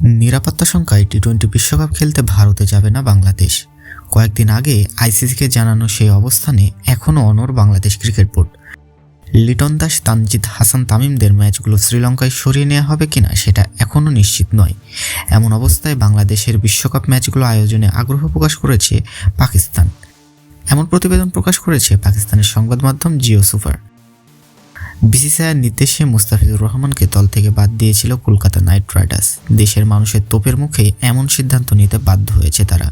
নিরাপত্তা সংখ্যায় T twenty বিশ্বকাপ খেলতে ভারতে যাবে না বাংলাদেশ। কয়েকদিন আগে আইসিসিকে জানানো সেই অবস্থানে এখনও অনর বাংলাদেশ ক্রিকেট বোর্ড। লিটন দাস, তানজিদ হাসান তামিমদের ম্যাচগুলো শ্রীলঙ্কায় সরিয়ে নেওয়া হবে কিনা সেটা এখনও নিশ্চিত নয়। এমন অবস্থায় বাংলাদেশের বিশ্বকাপ ম্যাচগুলো আয়োজনে আগ্রহ প্রকাশ করেছে পাকিস্তান। এমন প্রতিবেদন প্রকাশ করেছে পাকিস্তানের সংবাদ মাধ্যম জিও সুপার। বিসিসিআইয়ের নির্দেশে মুস্তাফিজুর রহমানকে দল থেকে বাদ দিয়েছিল কলকাতা নাইট রাইডার্স। দেশের মানুষের তোপের মুখে এমন সিদ্ধান্ত নিতে বাধ্য হয়েছে তারা।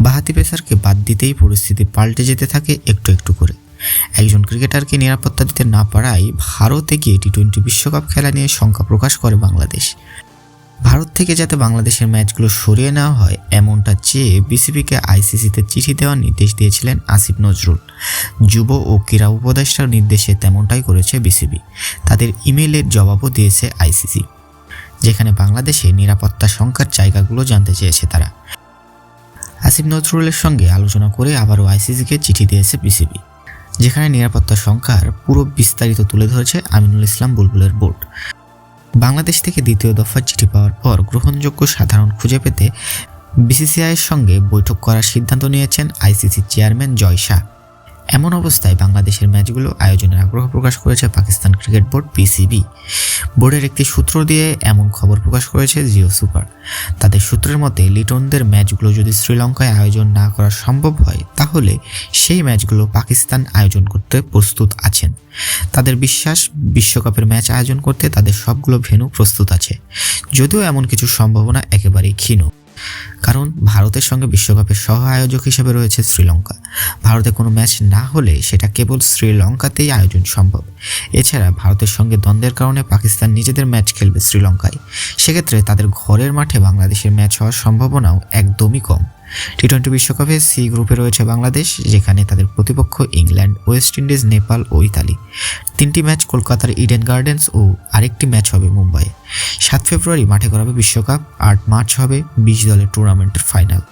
বাহাতি পেসারকে বাদ দিতেই পরিস্থিতি পাল্টে যেতে থাকে একটু একটু করে। একজন ক্রিকেটারকে নিরাপত্তা দিতে না পারায় ভারতে গিয়ে টি টোয়েন্টি বিশ্বকাপ খেলা নিয়ে শঙ্কা প্রকাশ করে বাংলাদেশ। ভারত থেকে যাতে বাংলাদেশের ম্যাচগুলো সরিয়ে নেওয়া হয়, এমনটা চেয়ে বিসিবিকে আইসিসিতে চিঠি দেওয়ার নির্দেশ দিয়েছিলেন আসিফ নজরুল। যুব ও ক্রীড়া উপদেষ্টার নির্দেশে তেমনটাই করেছে বিসিবি। তাদের ইমেইলের জবাবও দিয়েছে আইসিসি, যেখানে বাংলাদেশে নিরাপত্তা সংখ্যার জায়গাগুলো জানতে চেয়েছে তারা। আসিফ নজরুলের সঙ্গে আলোচনা করে আবারও আইসিসিকে চিঠি দিয়েছে বিসিবি, যেখানে নিরাপত্তা সংখ্যার পুরো বিস্তারিত তুলে ধরেছে আমিনুল ইসলাম বুলবুলের বোর্ড। বাংলাদেশ থেকে দ্বিতীয় দফার চিঠি পাওয়ার পর গ্রহণযোগ্য সাধারণ খুঁজে পেতে বিসিসিআইয়ের সঙ্গে বৈঠক করার সিদ্ধান্ত নিয়েছেন আইসিসি চেয়ারম্যান জয় শাহ। এমন অবস্থায় বাংলাদেশের ম্যাচগুলো আয়োজনের আগ্রহ প্রকাশ করেছে পাকিস্তান ক্রিকেট বোর্ড পিসিবি। বোর্ডের একটি সূত্র দিয়ে এমন খবর প্রকাশ করেছে জিও সুপার। তাদের সূত্রের মতে, লিটনদের ম্যাচগুলো যদি শ্রীলঙ্কায় আয়োজন না করা সম্ভব হয়, তাহলে সেই ম্যাচগুলো পাকিস্তান আয়োজন করতে প্রস্তুত আছেন। তাদের বিশ্বাস, বিশ্বকাপের ম্যাচ আয়োজন করতে তাদের সবগুলো ভেন্যু প্রস্তুত আছে। যদিও এমন কিছু সম্ভাবনা একেবারেই ক্ষীণ। কারণ ভারতের সঙ্গে বিশ্বকাপের সহ আয়োজক হিসেবে রয়েছে শ্রীলঙ্কা। ভারতে কোনো ম্যাচ না হলে সেটা কেবল শ্রীলঙ্কাতেই আয়োজন সম্ভব। এছাড়া ভারতের সঙ্গে দ্বন্দ্বের কারণে পাকিস্তান নিজেদের ম্যাচ খেলবে শ্রীলঙ্কায়। সেক্ষেত্রে তাদের ঘরের মাঠে বাংলাদেশের ম্যাচ হওয়ার সম্ভাবনাও একদমই কম। টি টোয়েন্টি বিশ্বকাপে সি গ্রুপে রয়েছে বাংলাদেশ, যেখানে তাদের প্রতিপক্ষ ইংল্যান্ড, ওয়েস্ট ইন্ডিজ, নেপাল ও ইতালি। তিনটি ম্যাচ কলকাতার ইডেন গার্ডেন্স ও আরেকটি ম্যাচ হবে মুম্বাইয়ে। সাত ফেব্রুয়ারি মাঠে করাবে বিশ্বকাপ, আট মার্চ হবে বিশ দলের টুর্নামেন্টের ফাইনাল।